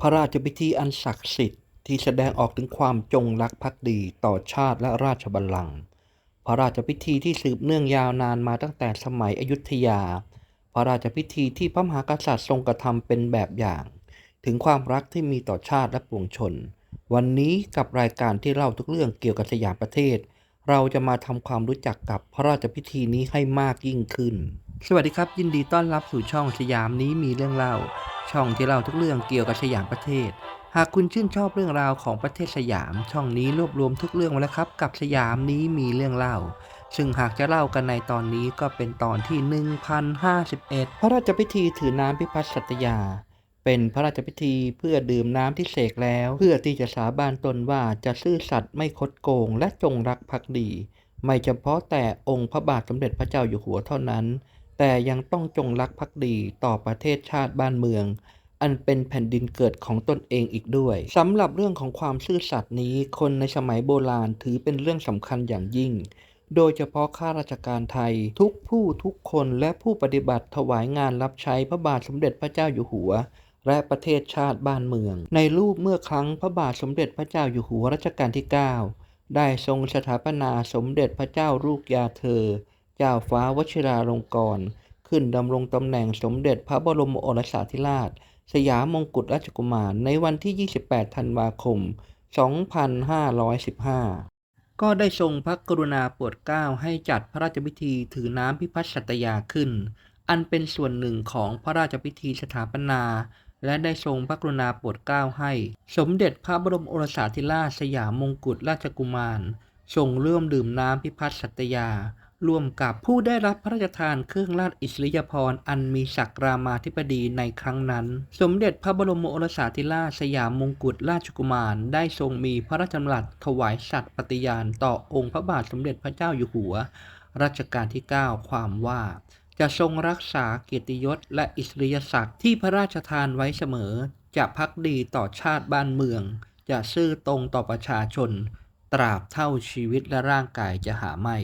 พระราชพิธีอันศักดิ์สิทธิ์ที่แสดงออกถึงความจงรักภักดีต่อชาติและราชบัลลังก์พระราชพิธีที่สืบเนื่องยาวนานมาตั้งแต่สมัยอยุธยา พระราชพิธีที่พระมหากษัตริย์ทรงกระทำเป็นแบบอย่าง ถึงความรักที่มีต่อชาติและปวงชน วันนี้กับรายการที่เล่าทุกเรื่องเกี่ยวกับสยามประเทศ เราจะมาทำความรู้จักกับพระราชพิธีนี้ให้มากยิ่งขึ้น สวัสดีครับ ยินดีต้อนรับสู่ช่องสยามนี้มีเรื่องเล่า ช่องที่เล่าทุกเรื่องเกี่ยวกับสยามประเทศ หากคุณชื่นชอบเรื่องราวของประเทศสยาม ช่องนี้รวบรวมทุกเรื่องไว้แล้วครับ กับสยามนี้มีเรื่องเล่า ซึ่งหากจะเล่ากันในตอนนี้ก็เป็นตอนที่ 1051 พระราชพิธีถือน้ำพิพัฒน์สัตยา เป็นพระราชพิธีเพื่อดื่มน้ำที่เสกแล้ว เพื่อที่จะสาบานตนว่าจะซื่อสัตย์ไม่คดโกง และจงรักภักดี ไม่เฉพาะแต่องค์พระบาทสมเด็จพระเจ้าอยู่หัวเท่านั้น แต่ยังต้องจงรักภักดีต่อประเทศชาติบ้านเมือง อันเป็นแผ่นดินเกิดของตนเองอีกด้วยสำหรับเรื่องของความซื่อสัตย์นี้คนในสมัยโบราณถือเป็นเรื่องสำคัญอย่างยิ่ง โดยเฉพาะข้าราชการไทย ทุกผู้ทุกคนและผู้ปฏิบัติถวายงานรับใช้พระบาทสมเด็จพระเจ้าอยู่หัวและประเทศชาติบ้านเมือง ในรูปเมื่อครั้งพระบาทสมเด็จพระเจ้าอยู่หัวรัชกาลที่ 9 ได้ทรงสถาปนาสมเด็จพระเจ้าลูกยาเธอ เจ้าฟ้าวชิราลงกรณ์ขึ้นดำรงตำแหน่งสมเด็จพระบรมโอรสาธิราช สยามมงกุฎราชกุมารในวันที่ 28 ธันวาคม 2515 ก็ได้ทรงพระกรุณาโปรดเกล้าให้จัดพระราชพิธีถือน้ำพิพัฒน์สัตยาขึ้น อันเป็นส่วนหนึ่งของพระราชพิธีสถาปนา และได้ทรงพระกรุณาโปรดเกล้าให้ สมเด็จพระบรมโอรสาธิราชสยามมงกุฎราชกุมารทรงเร่มดื่มน้ำพิพัฒน์สัตยา ร่วมกับผู้ได้รับพระราชทานเครื่องราชอิสริยาภรณ์อันมีศักดิ์รามาธิบดีในครั้งนั้น สมเด็จพระบรมโอรสาธิราชสยามมงกุฎราชกุมารได้ทรงมีพระราชดำรัสถวายสัตย์ปฏิญาณต่อองค์พระบาทสมเด็จพระเจ้าอยู่หัว รัชกาลที่ 9 ความว่าจะทรงรักษาเกียรติยศและอิสริยศักดิ์ที่พระราชทานไว้เสมอ จะพักดีต่อชาติบ้านเมือง จะซื่อตรงต่อประชาชน ตราบเท่าชีวิตและร่างกายจะหาไม่